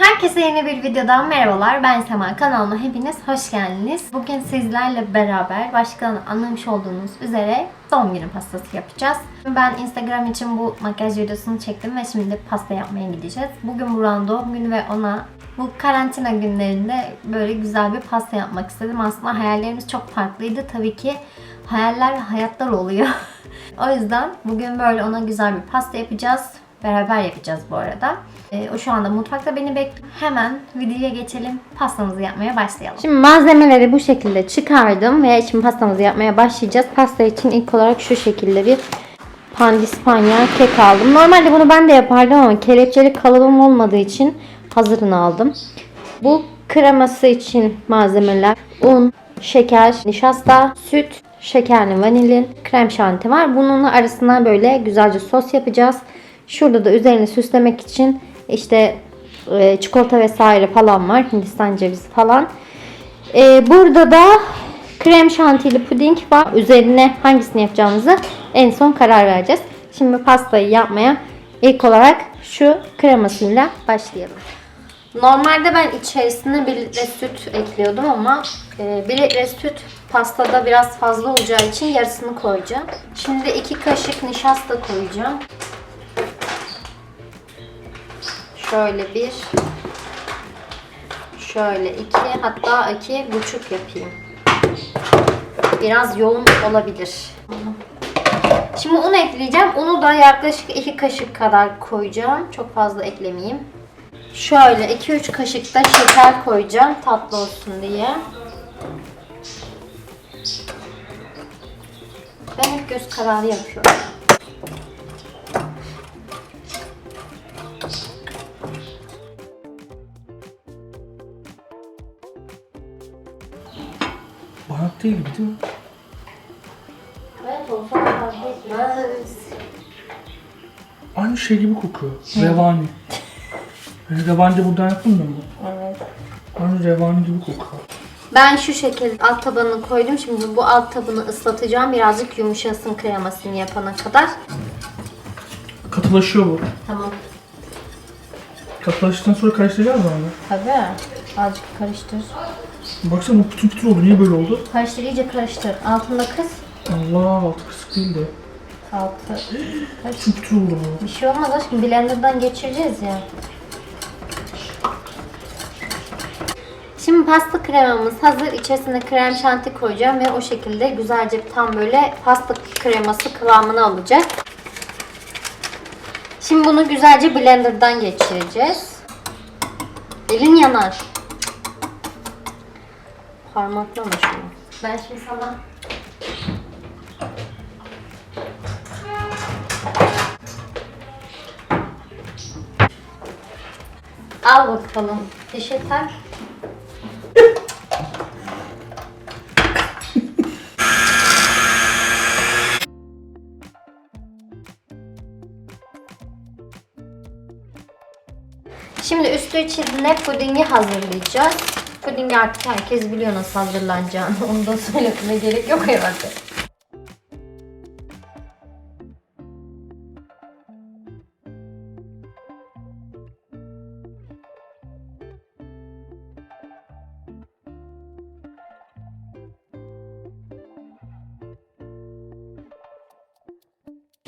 Herkese yeni bir videodan merhabalar. Ben Sema. Kanalıma hepiniz hoş geldiniz. Bugün sizlerle beraber başkan anlamış olduğunuz üzere doğum günü pastası yapacağız. Ben Instagram için bu makyaj videosunu çektim ve şimdi pasta yapmaya gideceğiz. Bugün Burak'ın doğum günü ve ona bu karantina günlerinde böyle güzel bir pasta yapmak istedim. Aslında hayallerimiz çok farklıydı. Tabii ki hayaller hayatlar oluyor. o yüzden bugün böyle ona güzel bir pasta yapacağız. Beraber yapacağız bu arada. Ee, o şu anda mutfakta beni bekliyor. Hemen videoya geçelim. Pastamızı yapmaya başlayalım. Şimdi malzemeleri bu şekilde çıkardım ve şimdi pastamızı yapmaya başlayacağız. Pasta için ilk olarak şu şekilde bir pandispanya kek aldım. Normalde bunu ben de yapardım ama kelepçeli kalıbım olmadığı için hazırını aldım. Bu kreması için malzemeler un, şeker, nişasta, süt, şekerli vanilin, krem şanti var. Bunun arasına böyle güzelce sos yapacağız. Şurada da üzerini süslemek için işte e, çikolata vesaire falan var. Hindistan cevizi falan. E, burada da krem şantili puding var. Üzerine hangisini yapacağımızı en son karar vereceğiz. Şimdi pastayı yapmaya ilk olarak şu kremasıyla başlayalım. Normalde ben içerisine 1 litre süt ekliyordum ama 1 litre süt pastada biraz fazla olacağı için yarısını koyacağım. Şimdi 2 kaşık nişasta koyacağım. Şöyle bir, şöyle iki, hatta iki buçuk yapayım. Biraz yoğun olabilir. Şimdi un ekleyeceğim. Unu da yaklaşık iki kaşık kadar koyacağım. Çok fazla eklemeyeyim. Şöyle 2-3 kaşık da şeker koyacağım tatlı olsun diye. Ben hep göz kararı yapıyorum. Gibi değil mi? Evet olsa fark etmez. Aynı şey gibi kokuyor. Revani. Yani revani buradan yaptın mı bu? Evet. Aynı revani gibi kokuyor. Ben şu şekilde alt tabanını koydum. Şimdi bu alt tabanı ıslatacağım. Birazcık yumuşasın kremasını yapana kadar. Katılaşıyor bu. Tamam. Katılaştıktan sonra karıştıracağız mı onu? Tabii. Azıcık karıştır. Baksana bu pütür pütür oldu. Niye böyle oldu? Karıştır iyice karıştır. Altında kız. Allah altı kısık değil de. Altı. Pütür pütür oldu bu. Bir şey olmaz aşkım. Blender'dan geçireceğiz ya. Şimdi pasta kremamız hazır. İçerisine krem şanti koyacağım ve o şekilde güzelce tam böyle pasta kreması kıvamını alacak. Şimdi bunu güzelce blenderdan geçireceğiz. Elin yanar. Parmaklama şunu. Ben şimdi sana Al bakalım. Dişe tak. Şimdi üstü içine pudingi hazırlayacağız. Pudingi artık herkes biliyor nasıl hazırlanacağını. Onu da söylememe gerek yok herhalde.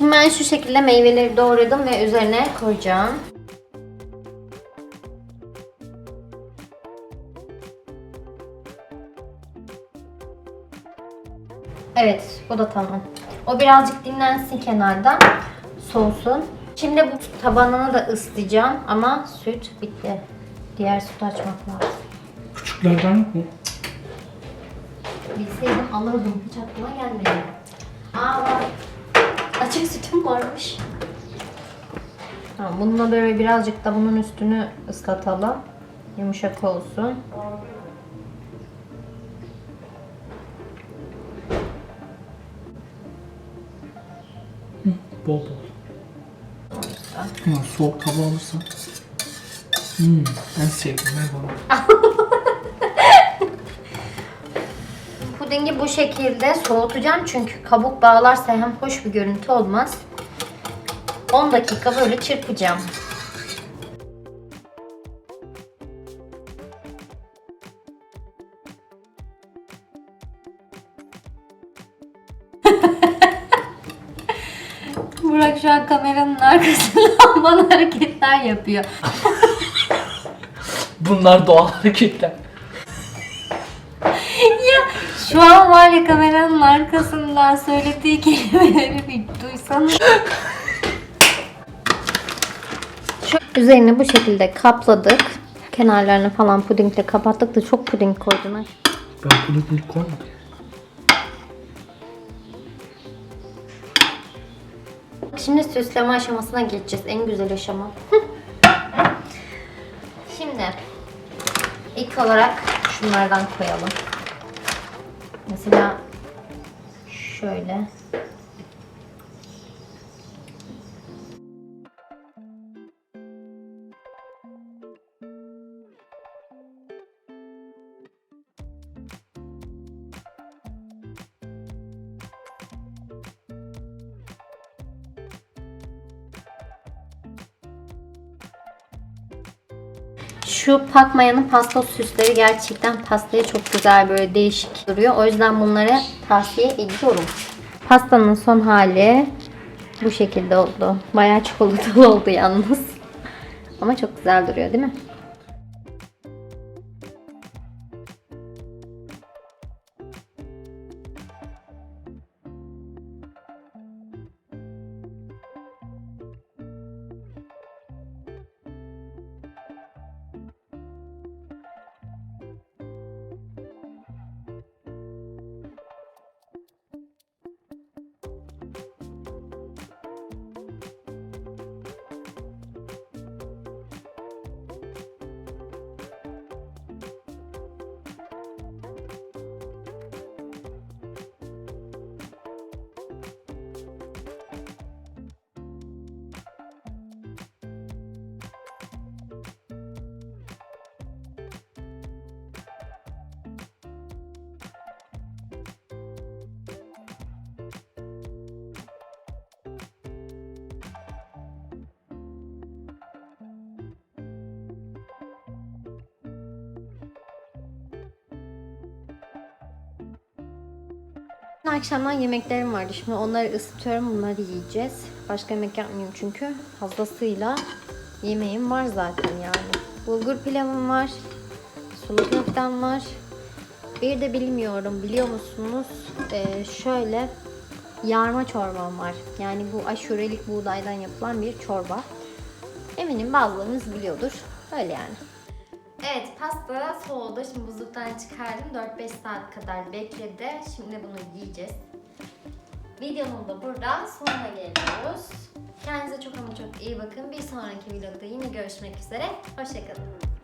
Ben şu şekilde meyveleri doğradım ve üzerine koyacağım. Evet, bu da tamam. O birazcık dinlensin kenarda, soğusun. Şimdi bu tabanını da ıslayacağım ama süt bitti. Diğer sütü açmak lazım. Küçüklerden yok mu? Bilseydim alırdım, hiç aklıma gelmedi. Aa var. Açık sütüm varmış. Tamam, bununla böyle birazcık da bunun üstünü ıslatalım. Yumuşak olsun. Bol bol. Ama soğuk tabağı alırsan. Hmm, en sevdiğim ne bana. Pudingi bu şekilde soğutacağım çünkü kabuk bağlarsa hem hoş bir görüntü olmaz. 10 dakika böyle çırpacağım. Burak şu an kameranın arkasından bana hareketler yapıyor. Bunlar doğal hareketler. ya şu an var ya kameranın arkasından söylediği kelimeleri bir duysanız. Üzerini bu şekilde kapladık. Kenarlarını falan pudingle kapattık da çok puding koydun. Ben ilk koymadım. Şimdi süsleme aşamasına geçeceğiz. En güzel aşama. Şimdi ilk olarak şunlardan koyalım. Mesela şöyle. Şu pakmayanın pasta süsleri gerçekten pastaya çok güzel böyle değişik duruyor. O yüzden bunları tavsiye ediyorum. Pastanın son hali bu şekilde oldu. Bayağı çikolatalı oldu yalnız. Ama çok güzel duruyor değil mi? Akşamdan yemeklerim vardı. Şimdi onları ısıtıyorum. Bunları yiyeceğiz. Başka yemek yapmıyorum çünkü fazlasıyla yemeğim var zaten yani. Bulgur pilavım var. Sulu köftem var. Bir de bilmiyorum biliyor musunuz? Ee, şöyle yarma çorbam var. Yani bu aşurelik buğdaydan yapılan bir çorba. Eminim bazılarınız biliyordur. Öyle yani. Evet pasta soğudu. Şimdi buzluktan çıkardım. 4-5 saat kadar bekledi. Şimdi bunu yiyeceğiz. Videonun da burada sonuna geliyoruz. Kendinize çok ama çok iyi bakın. Bir sonraki videoda yine görüşmek üzere. Hoşçakalın.